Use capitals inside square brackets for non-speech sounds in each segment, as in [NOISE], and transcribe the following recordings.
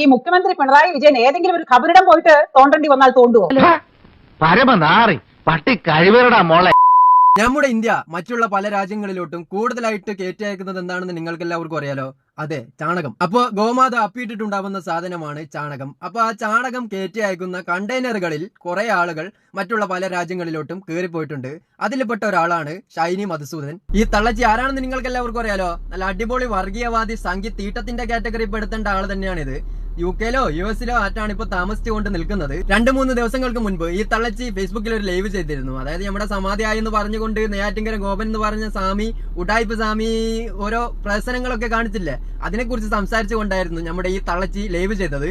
ഈ മുഖ്യമന്ത്രി പിണറായി വിജയൻ ഏതെങ്കിലും ഒരു ഖബറിടം പോയിട്ട് തോണ്ടണ്ടി വന്നാൽ തോണ്ടുവോ? പരമനാറി പട്ടി കഴിവരടാ മോളെ. നമ്മുടെ ഇന്ത്യ മറ്റുള്ള പല രാജ്യങ്ങളിലോട്ടും കൂടുതലായിട്ട് കയറ്റി അയക്കുന്നത് എന്താണെന്ന് നിങ്ങൾക്ക് എല്ലാവർക്കും അറിയാലോ? അതെ ചാണകം. അപ്പോ ഗോമാത അപ്പിയിട്ടിട്ടുണ്ടാവുന്ന സാധനമാണ് ചാണകം. അപ്പൊ ആ ചാണകം കയറ്റി അയക്കുന്ന കണ്ടെയ്നറുകളിൽ കുറെ ആളുകൾ മറ്റുള്ള പല രാജ്യങ്ങളിലോട്ടും കയറിപ്പോയിട്ടുണ്ട് അതിൽപ്പെട്ട ഒരാളാണ് ഷൈനി മധുസൂദൻ ഈ തള്ളച്ചി ആരാണെന്ന് നിങ്ങൾക്ക് എല്ലാവർക്കും അറിയാലോ? നല്ല അടിപൊളി വർഗീയവാദി സംഗീത് തീട്ടത്തിന്റെ കാറ്റഗറി പെടുത്തേണ്ട ആൾ തന്നെയാണിത്. യു കെയിലോ യു എസിലോ ആറ്റാണ് ഇപ്പൊ താമസിച്ചുകൊണ്ട് നിൽക്കുന്നത്. രണ്ട് മൂന്ന് ദിവസങ്ങൾക്ക് മുൻപ് ഈ തള്ളച്ചി ഫേസ്ബുക്കിൽ ഒരു ലൈവ് ചെയ്തിരുന്നു. അതായത് നമ്മുടെ സമാധിയായി എന്ന് പറഞ്ഞുകൊണ്ട് നെയ്യാറ്റിങ്കര ഗോപൻ എന്ന് പറഞ്ഞ സ്വാമി ഉടായ്പ സ്വാമി ഓരോ പ്രസരങ്ങളൊക്കെ കാണിച്ചില്ലേ? അതിനെക്കുറിച്ച് സംസാരിച്ചുകൊണ്ടായിരുന്നു നമ്മുടെ ഈ തള്ളച്ചി ലൈവ് ചെയ്തത്.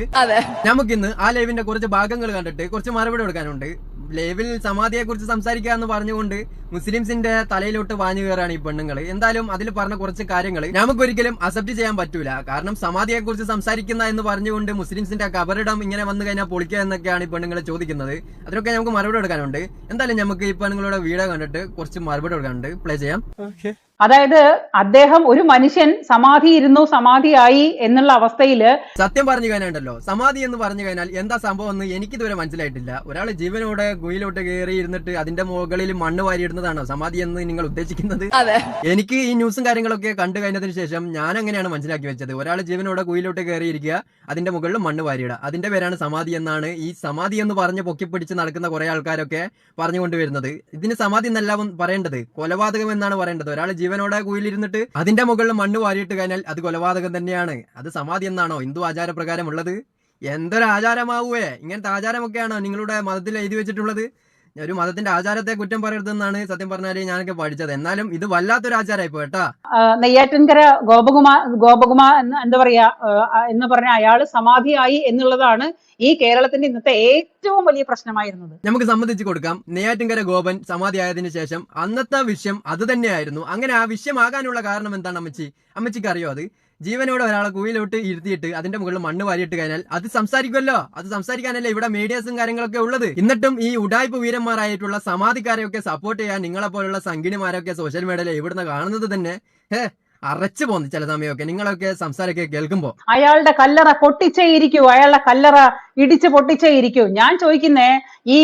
നമുക്കിന്ന് ആ ലൈവിന്റെ കുറച്ച് ഭാഗങ്ങൾ കണ്ടിട്ട് കുറച്ച് മറുപടി കൊടുക്കാനുണ്ട്. ലൈവിൽ സമാധിയെ കുറിച്ച് സംസാരിക്കുക എന്ന് പറഞ്ഞുകൊണ്ട് മുസ്ലിംസിന്റെ തലയിലോട്ട് വാഞ്ഞു കയറാണ് ഈ പെണ്ണുങ്ങൾ എന്തായാലും അതിൽ പറഞ്ഞ കുറച്ച് കാര്യങ്ങൾ നമുക്കൊരിക്കലും അക്സെപ്റ്റ് ചെയ്യാൻ പറ്റൂല. കാരണം സമാധിയെ കുറിച്ച് സംസാരിക്കുന്ന എന്ന് പറഞ്ഞുകൊണ്ട് മുസ്ലിംസിന്റെ കബറിടം ഇങ്ങനെ വന്നു കഴിഞ്ഞാൽ പൊളിക്കുക എന്നൊക്കെയാണ് ഈ പെണ്ണുങ്ങൾ ചോദിക്കുന്നത്. അതിനൊക്കെ നമുക്ക് മറുപടി കൊടുക്കാനുണ്ട്. എന്തായാലും നമുക്ക് ഈ പെണ്ണുങ്ങളുടെ വീഡിയോ കണ്ടിട്ട് കുറച്ച് മറുപടി കൊടുക്കാനുണ്ട്. പ്ലേ ചെയ്യാം. അതായത് അദ്ദേഹം ഒരു മനുഷ്യൻ സമാധി ഇരുന്നു സമാധിയായി എന്നുള്ള അവസ്ഥയിൽ സത്യം പറഞ്ഞു കഴിഞ്ഞാൽ സമാധി എന്ന് പറഞ്ഞു കഴിഞ്ഞാൽ എന്താ സംഭവം എന്ന് എനിക്കിതുവരെ മനസ്സിലായിട്ടില്ല. ഒരാൾ ജീവനോടെ ഗുയിലോട്ട് കയറി ഇരുന്നിട്ട് അതിന്റെ മുകളിൽ മണ്ണ് വാരിയിടുന്നതാണോ സമാധി എന്ന് നിങ്ങൾ ഉദ്ദേശിക്കുന്നത്? എനിക്ക് ഈ ന്യൂസും കാര്യങ്ങളൊക്കെ കണ്ടു കഴിഞ്ഞതിന് ശേഷം ഞാൻ അങ്ങനെയാണ് മനസ്സിലാക്കി വെച്ചത്. ഒരാൾ ജീവനോടെ കുയിലോട്ട് കയറിയിരിക്കുക അതിന്റെ മുകളിൽ മണ്ണ് വാരിയിടുക. അതിന്റെ പേരാണ് സമാധി എന്നാണ് ഈ സമാധി എന്ന് പറഞ്ഞ് പൊക്കിപ്പിടിച്ച് നടക്കുന്ന കുറെ ആൾക്കാരൊക്കെ പറഞ്ഞുകൊണ്ടുവരുന്നത് ഇതിന് സമാധി എന്നല്ല പറയേണ്ടത്. കൊലപാതകം എന്നാണ് പറയേണ്ടത്. ഒരാൾ ജീവനോടെ കുയിലിരുന്നിട്ട് അതിന്റെ മുകളിൽ മണ്ണ് വാരിയിട്ട് കഴിഞ്ഞാൽ അത് കൊലപാതകം തന്നെയാണ്. അത് സമാധി എന്നാണോ? ഹിന്ദു ആചാരപ്രകാരം ഉള്ളത് എന്തൊരു ആചാരമാവുവേ? ഇങ്ങനത്തെ ആചാരമൊക്കെയാണോ നിങ്ങളുടെ മതത്തിൽ എഴുതി വെച്ചിട്ടുള്ളത്? ഒരു മതത്തിന്റെ ആചാരത്തെ കുറ്റം പറയരുതെന്നാണ് സത്യം പറഞ്ഞാൽ ഞാനൊക്കെ പഠിച്ചത്. എന്നാലും ഇത് വല്ലാത്തൊരു ആചാരമായി പോട്ടാ നെയ്യാറ്റിൻകര ഗോപകുമാർ ഗോപകുമാർ എന്ന് എന്താ പറയാ എന്ന് പറഞ്ഞ അയാൾ സമാധിയായി എന്നുള്ളതാണ് ഈ കേരളത്തിന്റെ ഇന്നത്തെ ഏറ്റവും വലിയ പ്രശ്നമായിരുന്നത്. നമുക്ക് സമ്മതിച്ചു കൊടുക്കാം. നെയ്യാറ്റിൻകര ഗോപൻ സമാധിയായതിനു ശേഷം അന്നത്തെ വിഷയം അത് തന്നെയായിരുന്നു. അങ്ങനെ ആ വിഷയമാകാനുള്ള കാരണം എന്താണ് അമ്മച്ചി? അമ്മച്ചിക്ക് അറിയോ അത്? ജീവനോടെ ഒരാളെ കുയിലോട്ട് ഇരുത്തിയിട്ട് അതിന്റെ മുകളിൽ മണ്ണ് വാരിയിട്ട് കഴിഞ്ഞാൽ അത് സംസാരിക്കുമല്ലോ. അത് സംസാരിക്കാനല്ലേ ഇവിടെ മീഡിയാസും കാര്യങ്ങളൊക്കെ ഉള്ളത്. എന്നിട്ടും ഈ ഉടായ്പ വീരന്മാരായിട്ടുള്ള സമാധിക്കാരെയൊക്കെ സപ്പോർട്ട് ചെയ്യാൻ നിങ്ങളെ പോലുള്ള സംഗീണിമാരൊക്കെ സോഷ്യൽ മീഡിയയിൽ ഇവിടുന്ന് കാണുന്നത് തന്നെ ഹേ അറച്ചു പോന്നു ചില സമയമൊക്കെ. നിങ്ങളൊക്കെ സംസാരമൊക്കെ കേൾക്കുമ്പോ. അയാളുടെ കല്ലറ പൊട്ടിച്ചേ ഇരിക്കൂ. അയാളുടെ കല്ലറ ഇടിച്ച് പൊട്ടിച്ചേ ഇരിക്കൂ. ഞാൻ ചോദിക്കുന്നേ ഈ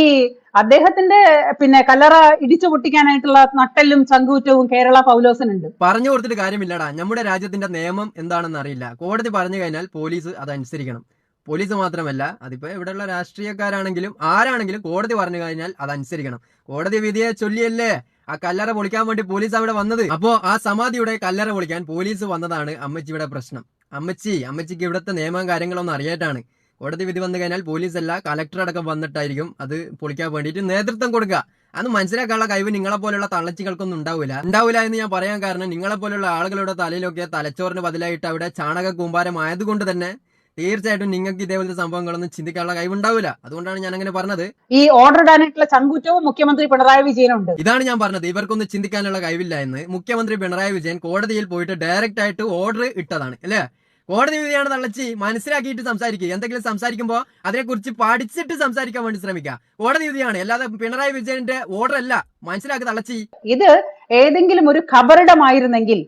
അദ്ദേഹത്തിന്റെ പിന്നെ കല്ലറ ഇടിച്ചു പൊട്ടിക്കാനായിട്ടുള്ള നട്ടലും ചങ്കൂറ്റവും കേരള പൗലോസിനുണ്ട്. പറഞ്ഞു കൊടുത്തിട്ട് കാര്യമില്ലടാ. നമ്മുടെ രാജ്യത്തിന്റെ നിയമം എന്താണെന്ന് അറിയില്ല. കോടതി പറഞ്ഞു കഴിഞ്ഞാൽ പോലീസ് അതനുസരിക്കണം. പോലീസ് മാത്രമല്ല അതിപ്പോ ഇവിടെയുള്ള രാഷ്ട്രീയക്കാരാണെങ്കിലും ആരാണെങ്കിലും കോടതി പറഞ്ഞു കഴിഞ്ഞാൽ അതനുസരിക്കണം. കോടതി വിധിയെ ചൊല്ലിയല്ലേ? ആ കല്ലറ പൊളിക്കാൻ വേണ്ടി പോലീസ് അവിടെ വന്നത്. അപ്പോ ആ സമാധിയുടെ കല്ലറ പൊളിക്കാൻ പോലീസ് വന്നതാണ് അമ്മച്ചിയുടെ പ്രശ്നം. അമ്മച്ചി അമ്മച്ചിക്ക് ഇവിടുത്തെ നിയമം കാര്യങ്ങളൊന്നും അറിയായിട്ടാണ്. കോടതി വിധി വന്നു കഴിഞ്ഞാൽ പോലീസ് അല്ല കളക്ടർ അടക്കം വന്നിട്ടായിരിക്കും അത് പൊളിക്കാൻ വേണ്ടിയിട്ട് നേതൃത്വം കൊടുക്കുക. അത് മനസ്സിലാക്കാനുള്ള കഴിവ് നിങ്ങളെ പോലുള്ള തള്ളച്ചികൾക്കൊന്നും ഉണ്ടാവില്ല. ഉണ്ടാവില്ല എന്ന് ഞാൻ പറയാൻ കാരണം നിങ്ങളെ പോലുള്ള ആളുകളുടെ തലയിലൊക്കെ തലച്ചോറിന് ബദലായിട്ട് അവിടെ ചാണക കൂമ്പാരം ആയതുകൊണ്ട് തന്നെ തീർച്ചയായിട്ടും നിങ്ങൾക്ക് ഇതേപോലത്തെ സംഭവങ്ങളൊന്നും ചിന്തിക്കാനുള്ള കഴിവുണ്ടാവില്ല അതുകൊണ്ടാണ് ഞാൻ അങ്ങനെ പറഞ്ഞത്. ഈ ഓർഡർ ഇടാനായിട്ടുള്ള ചങ്കൂറ്റവും മുഖ്യമന്ത്രി പിണറായി വിജയനുണ്ട്. ഇതാണ് ഞാൻ പറഞ്ഞത്. ഇവർക്കൊന്നും ചിന്തിക്കാനുള്ള കഴിവില്ല എന്ന് മുഖ്യമന്ത്രി പിണറായി വിജയൻ കോടതിയിൽ പോയിട്ട് ഡയറക്റ്റ് ആയിട്ട് ഓർഡർ ഇട്ടതാണ്. അല്ലേ? കോടതി വിധിയാണ് തള്ളച്ചി. മനസ്സിലാക്കിയിട്ട് സംസാരിക്കുക എന്തെങ്കിലും സംസാരിക്കുമ്പോൾ അതിനെക്കുറിച്ച് പഠിച്ചിട്ട് സംസാരിക്കാൻ വേണ്ടി ശ്രമിക്കുക കോടതി വിധിയാണ്. അല്ലാതെ പിണറായി വിജയന്റെ ഓർഡർ അല്ല. മനസ്സിലാക്കി തള്ളച്ചി. ഇത് ഏതെങ്കിലും ഒരു ഖബറിടമായിരുന്നെങ്കിൽ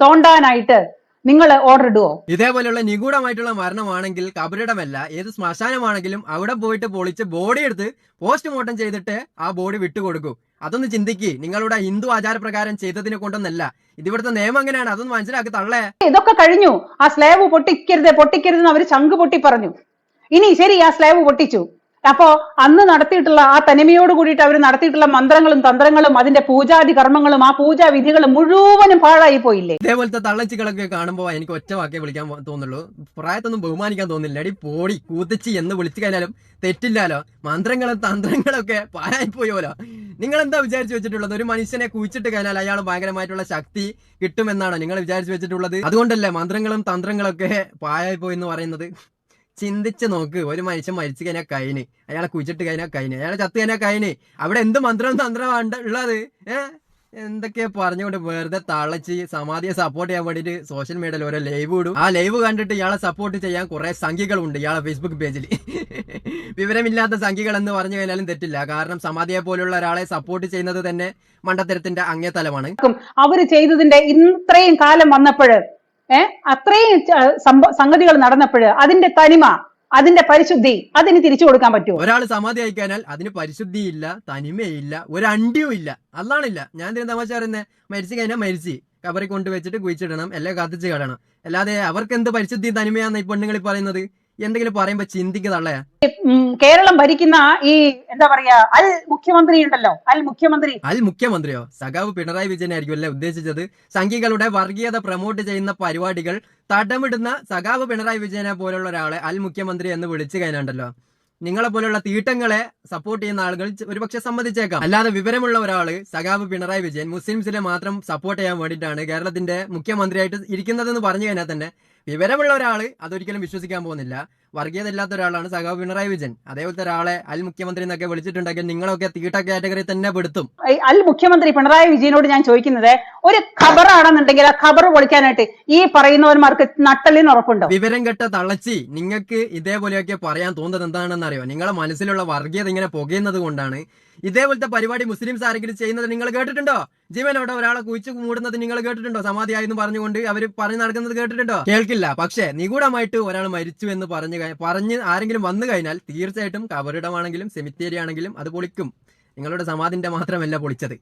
തോണ്ടാനായിട്ട് നിങ്ങൾ ഓർഡർ ഇടുവോ? ഇതേപോലെയുള്ള നിഗൂഢമായിട്ടുള്ള മരണമാണെങ്കിൽ കബറിടമല്ല ഏത് ശ്മശാനമാണെങ്കിലും അവിടെ പോയിട്ട് പൊളിച്ച് ബോഡി എടുത്ത് പോസ്റ്റ്മോർട്ടം ചെയ്തിട്ട് ആ ബോഡി വിട്ടുകൊടുക്കൂ. അതൊന്ന് ചിന്തിക്ക്. നിങ്ങളുടെ ഹിന്ദു ആചാരപ്രകാരം ചെയ്തതിനെ കൊണ്ടൊന്നല്ല. ഇതിവിടുത്തെ നിയമം എങ്ങനെയാണ്? അതൊന്ന് മനസ്സിലാക്കി തള്ളേ. ഇതൊക്കെ കഴിഞ്ഞു. ആ സ്ലേവ് പൊട്ടിക്കരുത് പൊട്ടിക്കരുതെന്ന് അവർ ചങ്ക് പൊട്ടി പറഞ്ഞു ഇനി ശരി ആ സ്ലേവ് പൊട്ടിച്ചു. അപ്പോ അന്ന് നടത്തിയിട്ടുള്ള ആ തനിമയോട് കൂടിയിട്ട് അവർ നടത്തിയിട്ടുള്ള മന്ത്രങ്ങളും തന്ത്രങ്ങളും അതിന്റെ പൂജാതി കർമ്മങ്ങളും ആ പൂജാ വിധികളും മുഴുവനും പാഴായി പോയില്ലേ? ഇതേപോലത്തെ തള്ളച്ചികളൊക്കെ കാണുമ്പോൾ എനിക്ക് ഒറ്റ വാക്കേ വിളിക്കാൻ തോന്നുള്ളൂ. പ്രായത്തൊന്നും ബഹുമാനിക്കാൻ തോന്നില്ല. അടി പോടി കൂത്തിച്ചി എന്ന് വിളിച്ചു കഴിഞ്ഞാലും തെറ്റില്ലാലോ? മന്ത്രങ്ങളും തന്ത്രങ്ങളൊക്കെ പാഴായി പോയോലോ? നിങ്ങൾ എന്താ വിചാരിച്ചു വെച്ചിട്ടുള്ളത്? ഒരു മനുഷ്യനെ കുഴിച്ചിട്ട് കഴിഞ്ഞാൽ അയാൾ ഭയങ്കരമായിട്ടുള്ള ശക്തി കിട്ടുമെന്നാണോ നിങ്ങൾ വിചാരിച്ചു വെച്ചിട്ടുള്ളത്? അതുകൊണ്ടല്ലേ മന്ത്രങ്ങളും തന്ത്രങ്ങളൊക്കെ പാഴായി പോയി എന്ന് പറയുന്നത്? ചിന്തിച്ച് നോക്ക്. ഒരു മനുഷ്യൻ മരിച്ചു കഴിഞ്ഞാൽ കൈന്. അയാളെ കുഴിച്ചിട്ട് കഴിഞ്ഞാൽ കൈന്. അയാളെ ചത്ത് കഴിഞ്ഞാൽ കൈന്. അവിടെ എന്ത് മന്ത്രം തന്ത്രമാണ് ഉള്ളത്? ഏഹ് എന്തൊക്കെയാ പറഞ്ഞുകൊണ്ട് വെറുതെ തളച്ച് സമാധിയെ സപ്പോർട്ട് ചെയ്യാൻ വേണ്ടിട്ട് സോഷ്യൽ മീഡിയയിൽ ഓരോ ലൈവ് ഇടും. ആ ലൈവ് കണ്ടിട്ട് ഇയാളെ സപ്പോർട്ട് ചെയ്യാൻ കുറെ സംഖ്യകളുണ്ട് ഇയാളെ ഫേസ്ബുക്ക് പേജിൽ വിവരമില്ലാത്ത സംഖ്യകൾ എന്ന് പറഞ്ഞു കഴിഞ്ഞാലും തെറ്റില്ല. കാരണം സമാധിയെ പോലുള്ള ഒരാളെ സപ്പോർട്ട് ചെയ്യുന്നത് തന്നെ മണ്ടത്തരത്തിന്റെ അങ്ങേതലമാണ് അവർ ചെയ്തതിന്റെ ഇത്രയും കാലം വന്നപ്പോഴ് ഏ? അത്രയും സംഗതികൾ നടന്നപ്പോൾ അതിന്റെ തനിമ അതിന്റെ പരിശുദ്ധി അതിന് തിരിച്ചു കൊടുക്കാൻ പറ്റുമോ? ഒരാൾ സമാധി അയക്കാനാൽ അതിന് പരിശുദ്ധിയില്ല തനിമയില്ല ഒരു അണ്ടിയും ഇല്ല. അല്ലാണില്ല ഞാൻ എന്തിനാ തമാശ പറയുന്നത് മരിച്ചു കഴിഞ്ഞാൽ മരിച്ചു. കബറി കൊണ്ടുവച്ചിട്ട് കുഴിച്ചിടണം എല്ലാം കത്തിച്ച് കളയണം. അല്ലാതെ അവർക്ക് എന്ത് പരിശുദ്ധി തനിമയാന്ന് ഈ പെണ്ണുങ്ങൾ ഈ പറയുന്നത്? എന്തെങ്കിലും പറയുമ്പോ ചിന്തിക്കുന്നതല്ലേ? കേരളം ഭരിക്കുന്ന ഈ എന്താ പറയാ അൽ മുഖ്യമന്ത്രി ഉണ്ടല്ലോ അൽ മുഖ്യമന്ത്രി. അൽ മുഖ്യമന്ത്രിയോ? സഖാവ് പിണറായി വിജയനായിരിക്കും അല്ലേ ഉദ്ദേശിച്ചത്? സംഘികളുടെ വർഗീയത പ്രൊമോട്ട് ചെയ്യുന്ന പരിപാടികൾ തടമിടുന്ന സഖാവ് പിണറായി വിജയനെ പോലുള്ള ഒരാളെ അൽ മുഖ്യമന്ത്രി എന്ന് വിളിച്ചു കഴിഞ്ഞാണ്ടല്ലോ. നിങ്ങളെ പോലുള്ള തീട്ടങ്ങളെ സപ്പോർട്ട് ചെയ്യുന്ന ആളുകൾ ഒരുപക്ഷെ സമ്മതിച്ചേക്കാം. അല്ലാതെ വിവരമുള്ള ഒരാൾ സഖാവ് പിണറായി വിജയൻ മുസ്ലിംസിനെ മാത്രം സപ്പോർട്ട് ചെയ്യാൻ വേണ്ടിയിട്ടാണ് കേരളത്തിന്റെ മുഖ്യമന്ത്രിയായിട്ട് ഇരിക്കുന്നതെന്ന് പറഞ്ഞു കഴിഞ്ഞാൽ തന്നെ വിവരമുള്ള ഒരാൾ അതൊരിക്കലും വിശ്വസിക്കാൻ പോകുന്നില്ല. വർഗീയത ഇല്ലാത്ത ഒരാളാണ് സഖാവ് പിണറായി വിജയൻ. അതേപോലത്തെ ഒരാളെ അൽ മുഖ്യമന്ത്രി എന്നൊക്കെ വിളിച്ചിട്ടുണ്ടെങ്കിൽ നിങ്ങളൊക്കെ തീട്ട കാറ്റഗറി തന്നെ പെടുത്തും. അൽ മുഖ്യമന്ത്രി പിണറായി വിജയനോട് ഞാൻ ചോദിക്കുന്നത് ഒരു ഖബറാണെന്നുണ്ടെങ്കിൽ ആ ഖബർ പൊളിക്കാനായിട്ട് ഈ പറയുന്നവന്മാർക്ക് നട്ടലിന് ഉറപ്പുണ്ടോ? വിവരം കെട്ട തളച്ചി നിങ്ങൾക്ക് ഇതേപോലെയൊക്കെ പറയാൻ തോന്നുന്നത് എന്താണെന്ന് അറിയോ നിങ്ങളെ മനസ്സിലുള്ള വർഗീയത ഇങ്ങനെ പുകയുന്നത് കൊണ്ടാണ്. ഇതേപോലത്തെ പരിപാടി മുസ്ലിംസ് ആരെങ്കിലും ചെയ്യുന്നത് നിങ്ങൾ കേട്ടിട്ടുണ്ടോ? ജീവനോടെ ഒരാളെ കുഴിച്ചു മൂടുന്നത് നിങ്ങൾ കേട്ടിട്ടുണ്ടോ? സമാധിയായെന്ന് പറഞ്ഞുകൊണ്ട് അവർ പറഞ്ഞു നടക്കുന്നത് കേട്ടിട്ടുണ്ടോ? കേൾക്കില്ല. പക്ഷേ നിഗൂഢമായിട്ട് ഒരാൾ മരിച്ചു എന്ന് പറഞ്ഞു പറഞ്ഞ് ആരെങ്കിലും വന്നു കഴിഞ്ഞാൽ തീർച്ചയായിട്ടും കബറിടമാണെങ്കിലും സെമിത്തേരി ആണെങ്കിലും അത് പൊളിക്കും. നിങ്ങളുടെ സമാധിന്റെ മാത്രമല്ല പൊളിച്ചത്?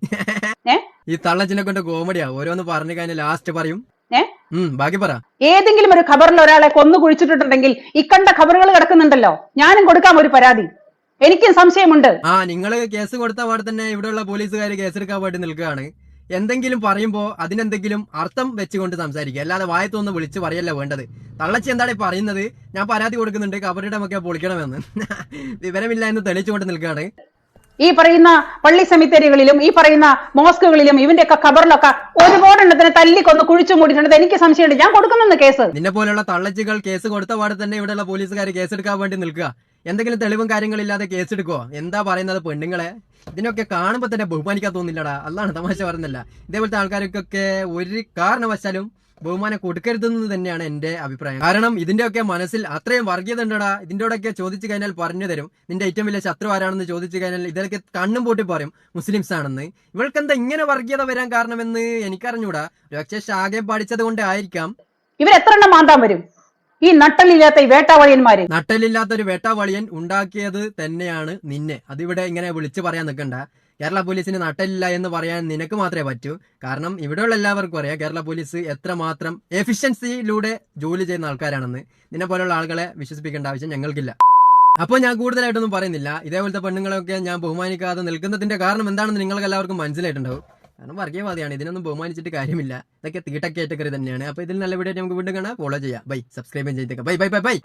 ഈ തള്ളച്ചിനെ കൊണ്ട് കോമഡിയാ. ഓരോന്ന് പറഞ്ഞു കഴിഞ്ഞാൽ ലാസ്റ്റ് പറയും. ബാക്കി പറ. ഏതെങ്കിലും ഒരു ഖബറിൽ ഒരാളെ കൊന്നു കുഴിച്ചിട്ടുണ്ടെങ്കിൽ ഇക്കണ്ട ഖബറുകൾ കിടക്കുന്നുണ്ടല്ലോ. ഞാനും കൊടുക്കാം ഒരു പരാതി. എനിക്കും സംശയമുണ്ട്. ആ നിങ്ങൾ കേസ് കൊടുത്ത പാടെ തന്നെ ഇവിടെയുള്ള പോലീസുകാർ കേസെടുക്കാൻ വേണ്ടി നിൽക്കുകയാണ്. എന്തെങ്കിലും പറയുമ്പോൾ അതിനെന്തെങ്കിലും അർത്ഥം വെച്ചുകൊണ്ട് സംസാരിക്കുക. അല്ലാതെ വായത്തൊന്ന് വിളിച്ച് പറയല്ല വേണ്ടത്. തള്ളച്ചി എന്താണ് പറയുന്നത്? ഞാൻ പരാതി കൊടുക്കുന്നുണ്ട്. കബറിടമൊക്കെ പൊളിക്കണമെന്ന്. [LAUGHS] വിവരമില്ല എന്ന് തെളിച്ചുകൊണ്ട് നിൽക്കുകയാണ്. ഈ പറയുന്ന പള്ളി സെമിത്തേരികളിലും ഈ പറയുന്ന മോസ്കുകളിലും ഇവന്റെയൊക്കെ ഖബറിലൊക്കെ ഒരുപാട് എണ്ണത്തിന് തല്ലിക്കൊന്ന് കുഴിച്ചു മൂടിയിട്ടുണ്ട്. എനിക്ക് സംശയമുണ്ട്. ഞാൻ കൊടുക്കുന്നു കേസ്. നിന്നെ പോലെയുള്ള തള്ളച്ചുകൾ കേസ് കൊടുത്ത പാടെ തന്നെ ഇവിടെയുള്ള പോലീസുകാർ കേസെടുക്കാൻ വേണ്ടി നിൽക്കുക. എന്തെങ്കിലും തെളിവും കാര്യങ്ങളില്ലാതെ കേസെടുക്കോ എന്താ പറയുന്നത് പെണ്ണുങ്ങളെ? ഇതിനൊക്കെ കാണുമ്പോൾ തന്നെ ബഹുമാനിക്കാൻ തോന്നില്ലടാ. അതാണ് തമാശ പറയുന്നില്ല ഇതേപോലത്തെ ആൾക്കാർക്കൊക്കെ ഒരു കാരണവശാലും ബഹുമാനം കൊടുക്കരുതെന്ന് തന്നെയാണ് എന്റെ അഭിപ്രായം. കാരണം ഇതിന്റെയൊക്കെ മനസ്സിൽ അത്രയും വർഗീയത ഉണ്ടടാ ഇതിന്റെയൊക്കെ ചോദിച്ചു കഴിഞ്ഞാൽ പറഞ്ഞു തരും. നിന്റെ ഏറ്റവും വലിയ ശത്രു ആരാണെന്ന് ചോദിച്ചു കഴിഞ്ഞാൽ ഇതൊക്കെ കണ്ണും പൂട്ടി പറയും. മുസ്ലിംസ് ആണെന്ന് ഇവൾക്ക് എന്താ ഇങ്ങനെ വർഗീയത വരാൻ കാരണമെന്ന് എനിക്കറിഞ്ഞൂടാ. പക്ഷേ ശാഖയം പഠിച്ചത് കൊണ്ട് ആയിരിക്കാം ഇവരെത്ര എണ്ണം മാന്താൻ വരും? ഈ നട്ടലില്ലാത്ത ഈ വേട്ടാവളിയന്മാര്. നട്ടലില്ലാത്ത ഒരു വേട്ടാവളിയൻ ഉണ്ടാക്കിയത് തന്നെയാണ് നിന്നെ. അതിവിടെ ഇങ്ങനെ വിളിച്ചു പറയാൻ നിൽക്കണ്ട കേരള പോലീസിന് നട്ടലില്ല എന്ന് പറയാൻ നിനക്ക് മാത്രമേ പറ്റൂ. കാരണം ഇവിടെയുള്ള എല്ലാവർക്കും അറിയാം കേരള പോലീസ് എത്രമാത്രം എഫിഷ്യൻസിയിലൂടെ ജോലി ചെയ്യുന്ന ആൾക്കാരാണെന്ന്. നിന്നെ പോലുള്ള ആളുകളെ വിശ്വസിപ്പിക്കേണ്ട ആവശ്യം ഞങ്ങൾക്കില്ല. അപ്പോൾ ഞാൻ കൂടുതലായിട്ടൊന്നും പറയുന്നില്ല. ഇതേപോലത്തെ പെണ്ണുങ്ങളൊക്കെ ഞാൻ ബഹുമാനിക്കാതെ നിൽക്കുന്നതിന്റെ കാരണം എന്താണെന്ന് നിങ്ങൾക്ക് എല്ലാവർക്കും മനസ്സിലായിട്ടുണ്ടാവും. കാരണം വർഗീയവാദിയാണ് ഇതിനൊന്നും ബഹുമാനിച്ചിട്ട് കാര്യമില്ല. ഇതൊക്കെ തീട്ട കാറ്റഗറി തന്നെയാണ്. അപ്പോൾ ഇതിൽ നല്ല വീഡിയോ നമുക്ക് വീണ്ടും കാണാം. ഫോളോ ചെയ്യാം. ബൈ സബ്സ്ക്രൈബ് ചെയ്തേക്കാം. Bye bye bye bye